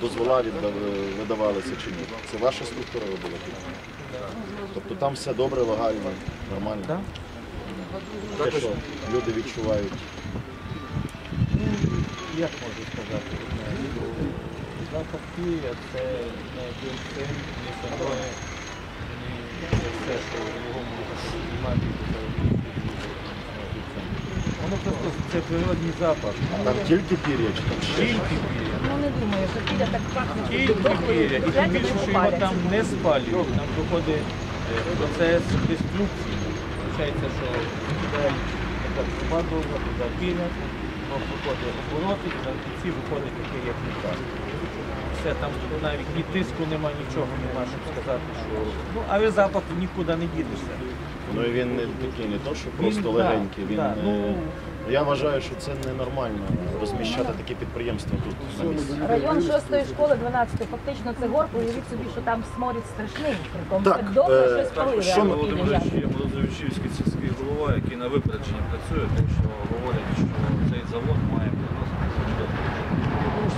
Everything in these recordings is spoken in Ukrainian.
дозвола видавалися чи ні? Це ваша структура робила тут? Тобто там все добре, легально, нормально? Так. Те, що люди відчувають. Як можу сказати? Запах Києва це не бюльтень, не садони, не все, що його можна знімати. Воно просто це природний запах. Там тільки пір'я чи там ще? Тільки пір'я. Ну не думаю, що піде так пахне, що дохлою. І тим більше, що його там не спалюють, там проходить е, процес деструкції. Получається, що йде така труба довга, туди воно проходить обороти, і на кінці виходить такий, як літа. Все, там навіть ні тиску нема, нічого нема, щоб сказати, що. Ну, але запах нікуди не дідешся. Ну і він не такий, не то, що просто Він, легенький. Він, да, е, ну- Я вважаю, що це ненормально розміщати такі підприємства тут на місці. Район 6 школи, 12 фактично це гор, уявіть собі, що там сморід страшний. Притом Так, так довго е, щось палили. що а ми- не Володимирович піли. є Молодозавічівський сільський голова, який на випередженні працює, тому що говорять, що цей завод має приносити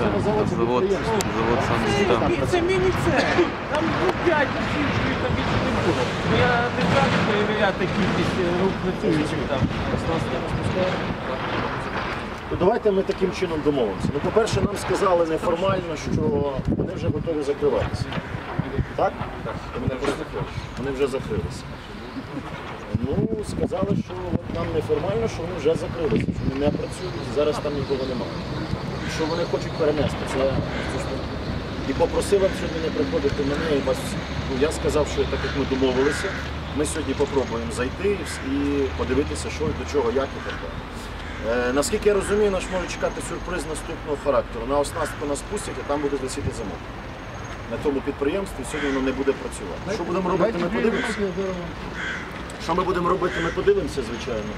Називається Завод, завод саме там. Це, це міні-це. Там ну, 5 осіб, чоловік там більше не було. Ну, я не кажу перевіряти кількість е, рук працюючих там. То давайте ми таким чином домовимося. Ну, по-перше, нам сказали неформально, що вони вже готові закриватися. Так? Вони вже, вони вже закрилися. Ну, сказали, що от нам неформально, що вони вже закрилися, що вони не працюють, зараз там нікого немає. Що вони хочуть перенести. Це, це і попросили сьогодні не приходити мене і вас. Ну, я сказав, що так як ми домовилися, ми сьогодні попробуємо зайти і подивитися, що і до чого, як і так далі. Е, наскільки я розумію, нас може чекати сюрприз наступного характеру. На оснастку нас пустять, а там буде висіти замок. На тому підприємстві сьогодні воно не буде працювати. Що будемо робити, ми подивимося. Що ми будемо робити, ми подивимося, звичайно.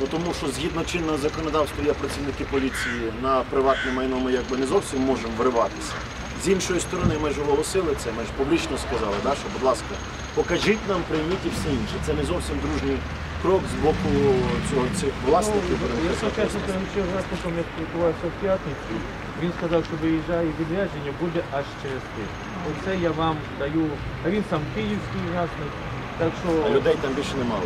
Ну, тому що згідно чинного законодавства є працівники поліції на приватне майно ми якби не зовсім можемо вриватися. З іншої сторони, ми ж оголосили це, ми ж публічно сказали, да, що, будь ласка, покажіть нам, прийміть і все інше. Це не зовсім дружній крок з боку цього цих власників. будемо Я чесно кажучи, власником я спілкувався в п'ятницю. Він сказав, що виїжджає відрядження буде аж через тиждень. Оце я вам даю. А він сам київський власник. Так А що людей там більше немає.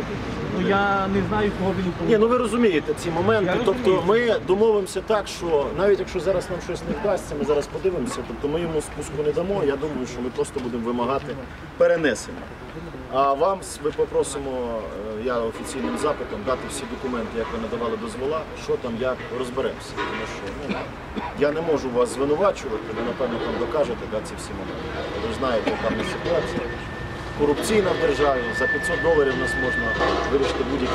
ну, я не знаю, кого він Ні, ну ви розумієте ці моменти. Я Тобто розумію. ми домовимося так, що навіть якщо зараз нам щось не вдасться, ми зараз подивимося, тобто ми йому спуску не дамо. Я думаю, що ми просто будемо вимагати перенесення. А вам с- ми попросимо, е, я офіційним запитом дати всі документи, як ви надавали дозвола, що там, як розберемося. Тому що ну, я не можу вас звинувачувати, ви напевно там докажете да, ці всі моменти. Ви ж знаєте, яка в нас ситуація. Корупційна в державі, за 500 доларів нас можна вирішити будь-які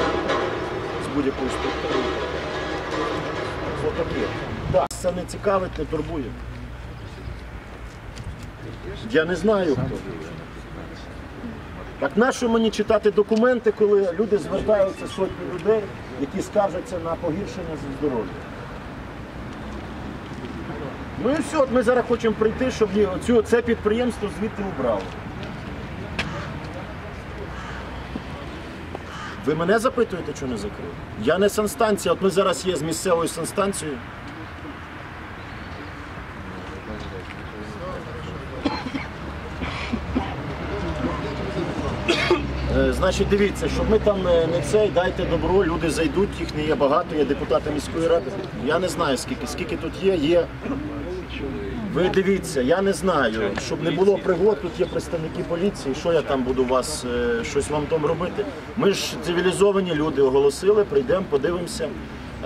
з будь-якою структурою. Отаке. Так, це не цікавить, не турбує. Я не знаю хто. Так нащо мені читати документи, коли люди звертаються сотні людей, які скаржаться на погіршення здоров'я? Ну і все, ми зараз хочемо прийти, щоб це підприємство звідти убрали. Ви мене запитуєте, чого не закрили? Я не санстанція, от ми зараз є з місцевою санстанцією. Е, Значить, дивіться, щоб ми там е, не цей, дайте добро, люди зайдуть, їх не є багато, є депутати міської ради. Я не знаю скільки, скільки тут є, є. Ви дивіться, я не знаю, щоб не було пригод, тут є представники поліції, що я там буду вас, е, щось вам там робити. Ми ж цивілізовані люди оголосили, прийдемо, подивимося,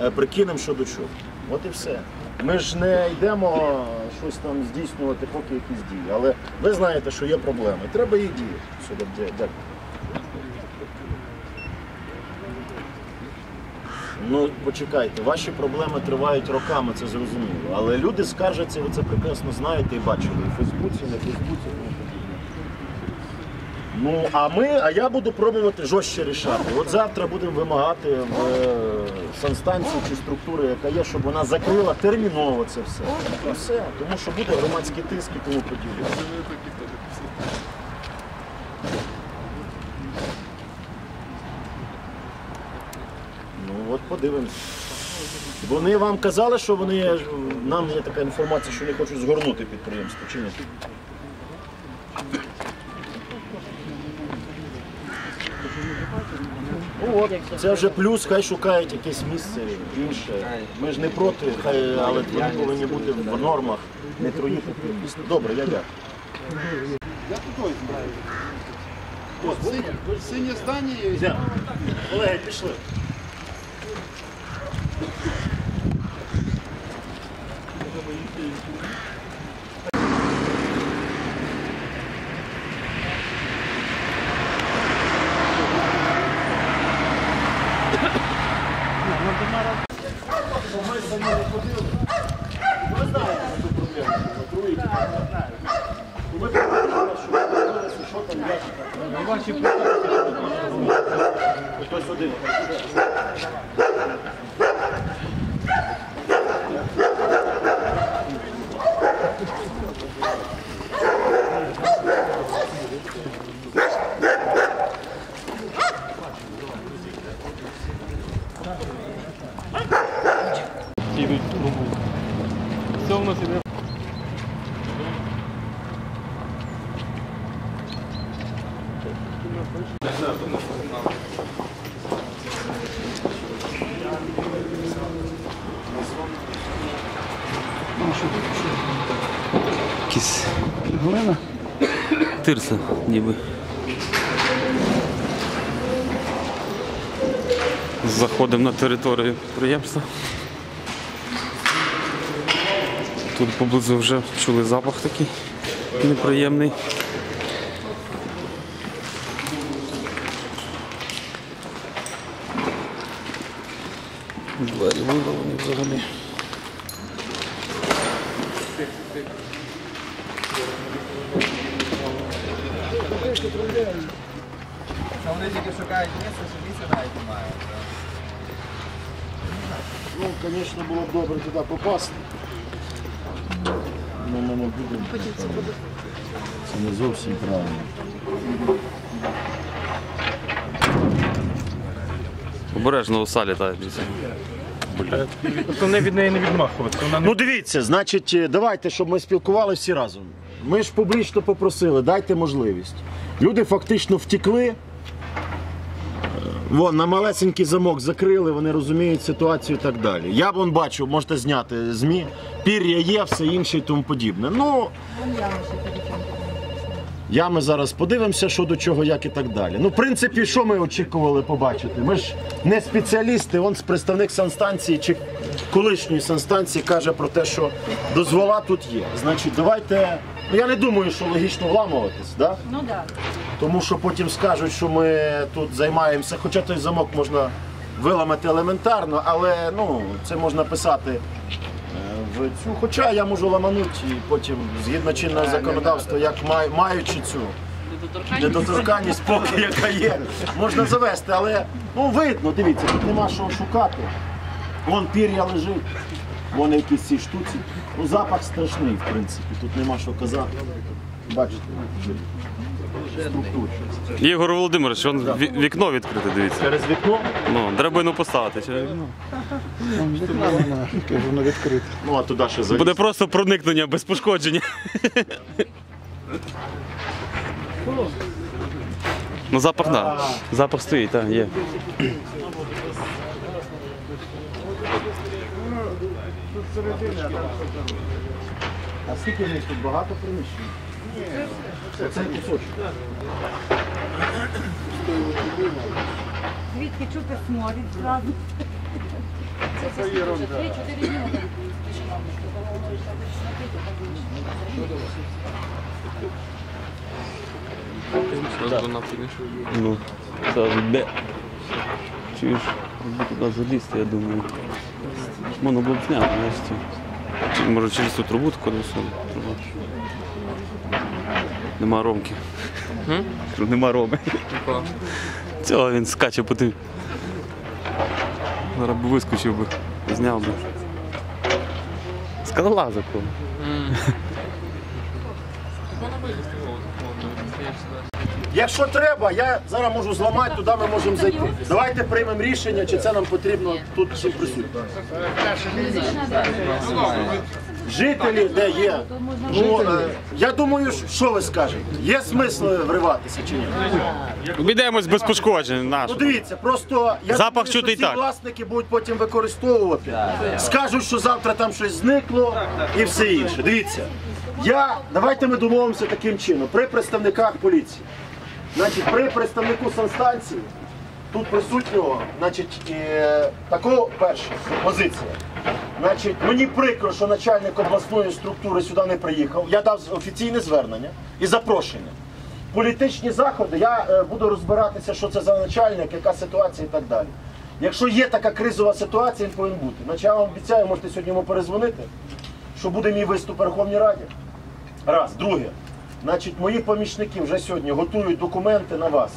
е, прикинемо, що до чого. От і все. Ми ж не йдемо щось там здійснювати, поки якісь дії. Але ви знаєте, що є проблеми. Треба їх діяти. Дякую. Ну, почекайте, ваші проблеми тривають роками, це зрозуміло. Але люди скаржаться, ви це прекрасно знаєте і бачили. І в Фейсбуці, на Фейсбуці. Ну, а ми, а я буду пробувати жорстче рішати. От завтра будемо вимагати в е, санстанції чи структури, яка є, щоб вона закрила терміново це все. І все. Тому що буде громадський тиск і тому подібне. Ну от подивимось. Вони вам казали, що вони е, нам є така інформація, що вони хочуть згорнути підприємство, чи ні? От, це вже плюс, хай шукають якесь місце інше. Ми ж не проти, хай, але вони повинні бути в нормах, не троїти підприємство. Добре, я дякую. Синє здання є. Колеги, пішли. Хтось один. Якісь глина. Тирса, ніби. Заходимо на територію підприємства. Тут поблизу вже чули запах такий неприємний. Двері вирвані взагалі. Вони тільки шукають місце, що місце навіть немає. Ну, звісно, було б добре туди попасти. Ну, ми не будемо. Це не зовсім правильно. Обережно оса літає. дивіться. Тобто не від неї не відмахуватися. Вона Ну дивіться, значить, е, давайте, щоб ми спілкувалися всі разом. Ми ж публічно попросили, дайте можливість. Люди фактично втекли. Е, Вон, на малесенький замок закрили, вони розуміють ситуацію і так далі. Я вон бачу, можете зняти ЗМІ, пір'я є, все інше і тому подібне. Ну, ями зараз подивимося, що до чого, як і так далі. Ну, в принципі, що ми очікували побачити? Ми ж не спеціалісти, он представник санстанції чи колишньої санстанції каже про те, що дозвола тут є. Значить, давайте. Ну я не думаю, що логічно вламуватись, да? Ну так. тому що потім скажуть, що ми тут займаємося, хоча той замок можна виламати елементарно, але ну, це можна писати. Цю, хоча я можу ламанути і потім, згідно чинного законодавства, як май- маючи цю недоторканність, поки яка є, можна завести, але ну видно, дивіться, тут нема що шукати. Вон пір'я лежить, вон якісь ці штуці. Ну, запах страшний, в принципі, тут нема що казати. Бачите. Ігор Володимирович, вон ві- вікно відкрите, дивіться. Через вікно, Ну, драбину поставити. через вікно. Воно відкрите. ну а туди ще заліз. Буде просто проникнення без пошкодження. Ну запах, так. Да. Запах стоїть, так, є. А скільки в них тут багато приміщень? Ні. Оцей кусочок. Звідки чути сморід зразу. Це це три-чотири дні. Ну, сразу бе. Чуєш, туди залізти, я думаю. Можна було б зняти, нарешті. Може через ту трубу таку несу? Труба. Нема ромки. Кажу, Нема роми. Цього він скаче по тим. Зараз би вискочив би, зняв би. Скалолаза кого. Якщо треба, я зараз можу зламати, туди ми можемо зайти. Давайте приймемо рішення, чи це нам потрібно тут всім присутнім. Жителі, де є. Ну, е, я думаю, що ви скажете? Є смисл вриватися чи ні? Обійдемось без пошкоджень. Ну дивіться, просто я Запах думаю, чути що і ці так. власники будуть потім використовувати. Скажуть, що завтра там щось зникло і все інше. Дивіться, я давайте ми домовимося таким чином. При представниках поліції, значить, при представнику санстанції, тут присутнього, значить, е, такого перша позиція. Значить, мені прикро, що начальник обласної структури сюди не приїхав. Я дав офіційне звернення і запрошення. Політичні заходи, я е, буду розбиратися, що це за начальник, яка ситуація і так далі. Якщо є така кризова ситуація, він повинен бути. Значить, я вам обіцяю, можете сьогодні йому перезвонити, що буде мій виступ у Верховній Раді. Раз. Друге, значить, мої помічники вже сьогодні готують документи на вас.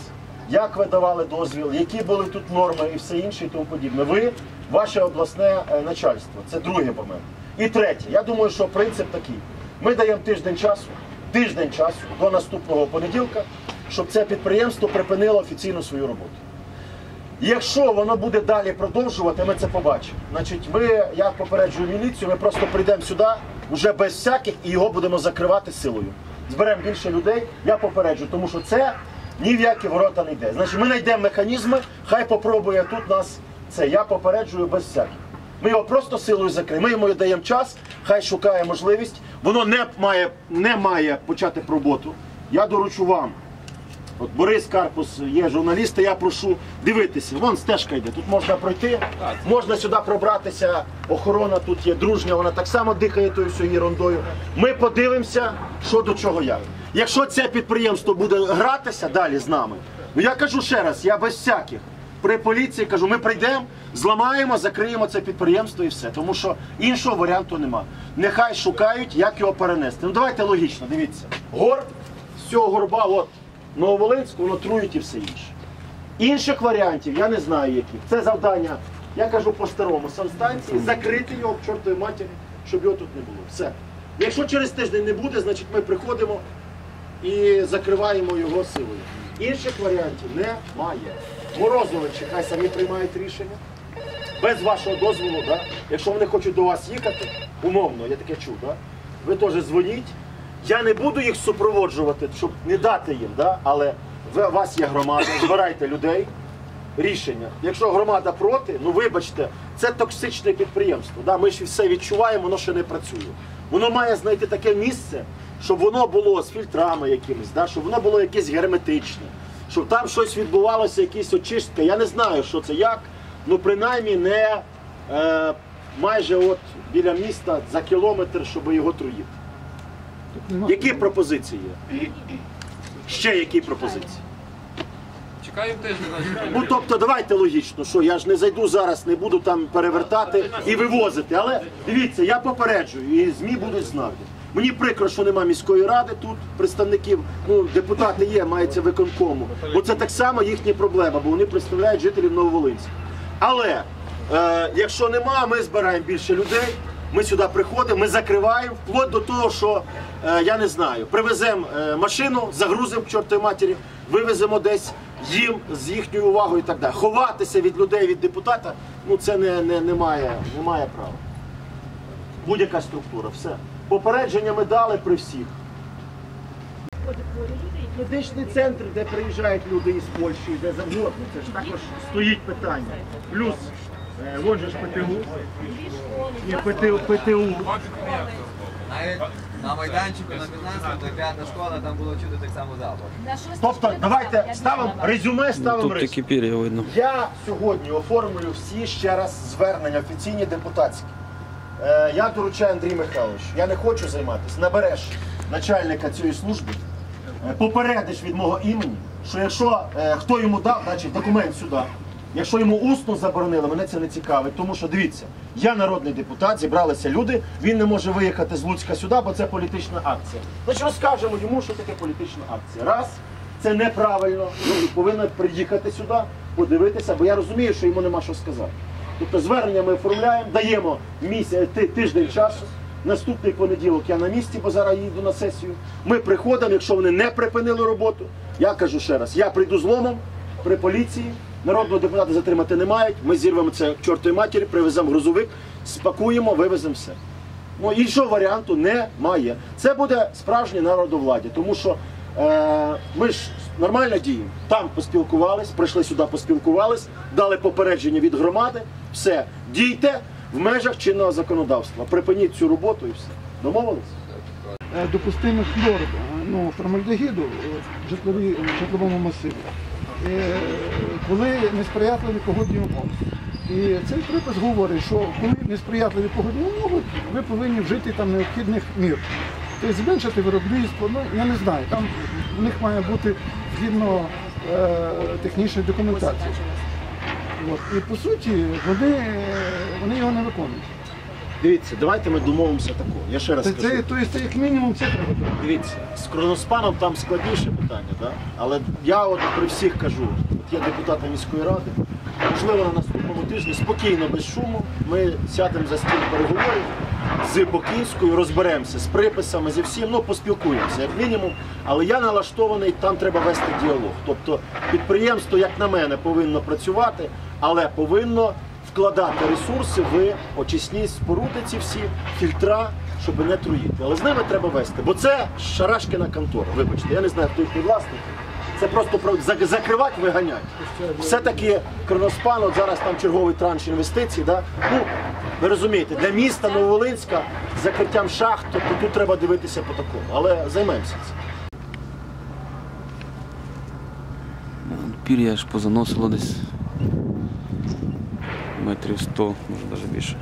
Як ви давали дозвіл, які були тут норми і все інше і тому подібне. Ви, ваше обласне е, начальство. Це другий момент. І третє, я думаю, що принцип такий. Ми даємо тиждень часу, тиждень часу до наступного понеділка, щоб це підприємство припинило офіційно свою роботу. Якщо воно буде далі продовжувати, ми це побачимо. Значить, ми, я попереджую міліцію, ми просто прийдемо сюди вже без всяких і його будемо закривати силою. Зберемо більше людей, я попереджу, тому що це ні в які ворота не йде. Значить, ми знайдемо механізми, хай попробує тут нас це. Я попереджую без всяких. Ми його просто силою закриємо. Ми йому даємо час, хай шукає можливість. Воно не має, не має почати роботу. Я доручу вам. От Борис Карпус є журналісти, я прошу дивитися. Вон стежка йде. Тут можна пройти, можна сюди пробратися. Охорона тут є дружня, вона так само дихає тою всю ерундою. Ми подивимося, що до чого як. Якщо це підприємство буде гратися далі з нами, ну я кажу ще раз, я без всяких. При поліції кажу, ми прийдемо, зламаємо, закриємо це підприємство і все. Тому що іншого варіанту нема. Нехай шукають, як його перенести. Ну давайте логічно, дивіться. Горб з цього горба, от Нововолинську, воно трують і все інше. Інших варіантів я не знаю яких. Це завдання, я кажу по-старому, санстанції, закрити його к чортовій матері, щоб його тут не було. Все. Якщо через тиждень не буде, значить ми приходимо і закриваємо його силою. Інших варіантів немає. Морозовичі хай самі приймають рішення. Без вашого дозволу, да? якщо вони хочуть до вас їхати, умовно, я таке чув, да? ви теж дзвоніть. Я не буду їх супроводжувати, щоб не дати їм, да? але у вас є громада, збирайте людей, рішення. Якщо громада проти, ну вибачте, це токсичне підприємство. Да? Ми ж все відчуваємо, воно ще не працює. Воно має знайти таке місце, щоб воно було з фільтрами якимись, да? щоб воно було якесь герметичне, щоб там щось відбувалося, якісь очистки. Я не знаю, що це як, ну принаймні не е, майже от біля міста за кілометр, щоб його труїти. Які пропозиції є? Ще які пропозиції? Чекаю тиждень. Ну тобто давайте логічно, що я ж не зайду зараз, не буду там перевертати і вивозити. Але дивіться, я попереджую, і ЗМІ будуть знати. Мені прикро, що нема міської ради тут представників. Ну депутати є, мається виконкому. Бо це так само їхня проблема, бо вони представляють жителів Нововолинська. Але е, якщо нема, ми збираємо більше людей. Ми сюди приходимо, ми закриваємо, вплоть до того, що е, я не знаю, привеземо е, машину, загрузимо к чортовій матері, вивеземо десь їм з їхньою увагою і так далі. Ховатися від людей, від депутата, ну це не, не, не, має, не має права. Будь-яка структура, все. Попередження ми дали при всіх. Медичний центр, де приїжджають люди із Польщі, де завгодно, це ж також стоїть питання. Плюс, е, вон же ж ПТУ, є ПТУ, ПТУ. Навіть на майданчику на 15 то п'ята школа, там було чути так само запах. Тобто, давайте ставимо резюме, ставимо Тут рис. пір'я видно. Я сьогодні оформлю всі ще раз звернення офіційні депутатські. Е, я доручаю Андрій Михайлович, я не хочу займатися. Набереш начальника цієї служби, е, попередиш від мого імені, що якщо е, хто йому дав, значить документ сюди. Якщо йому усно заборонили, мене це не цікавить. Тому що дивіться, я народний депутат, зібралися люди, він не може виїхати з Луцька сюди, бо це політична акція. Значить розкажемо йому, що таке політична акція. Раз, це неправильно. Він повинен приїхати сюди, подивитися, бо я розумію, що йому нема що сказати. Тобто звернення ми оформляємо, даємо місяць, тиждень часу. Наступний понеділок я на місці, бо зараз їду на сесію. Ми приходимо, якщо вони не припинили роботу. Я кажу ще раз, я прийду з ломом при поліції. Народного депутата затримати не мають. Ми зірвемо це к чортовій матері, привеземо грузовик, спакуємо, вивеземо все. Ну, іншого варіанту немає. Це буде справжнє народовладдя, тому що е, ми ж нормально діємо. Там поспілкувались, прийшли сюди, поспілкувались, дали попередження від громади. Все, дійте в межах чинного законодавства. Припиніть цю роботу і все. Домовились? Е, допустимих норм е, ну, формальдегіду в житловому масиві, е, коли несприятливі погодні умови. І цей припис говорить, що коли несприятливі погодні умови, ви повинні вжити там необхідних мір. Тобто зменшити виробництво, ну я не знаю, там в них має бути згідно е, технічної документації. От. І по суті вони, вони його не виконують. Дивіться, давайте ми домовимося такого. Я ще раз Це, скажу. це, тобто, це як мінімум це треба. Дивіться, з кроноспаном там складніше питання, да? але я от при всіх кажу, от я депутата міської ради, можливо, на наступному тижні спокійно, без шуму, ми сядемо за стіл переговорів з Бокінською, розберемося з приписами, зі всім, ну поспілкуємося як мінімум. Але я налаштований, там треба вести діалог. Тобто підприємство, як на мене, повинно працювати, але повинно вкладати ресурси в очисні споруди ці всі, фільтра, щоб не труїти. Але з ними треба вести, бо це шарашкіна контора. Вибачте, я не знаю, хто їхній власник. Це просто про- закривати, виганяти. Все-таки Кроноспан, от зараз там черговий транш інвестицій. Да? Ну, ви розумієте, для міста Нововолинська з закриттям шахт, тобто тут треба дивитися по такому. Але займемося цим. Пір'я аж позаносило десь метрів 100, може навіть більше.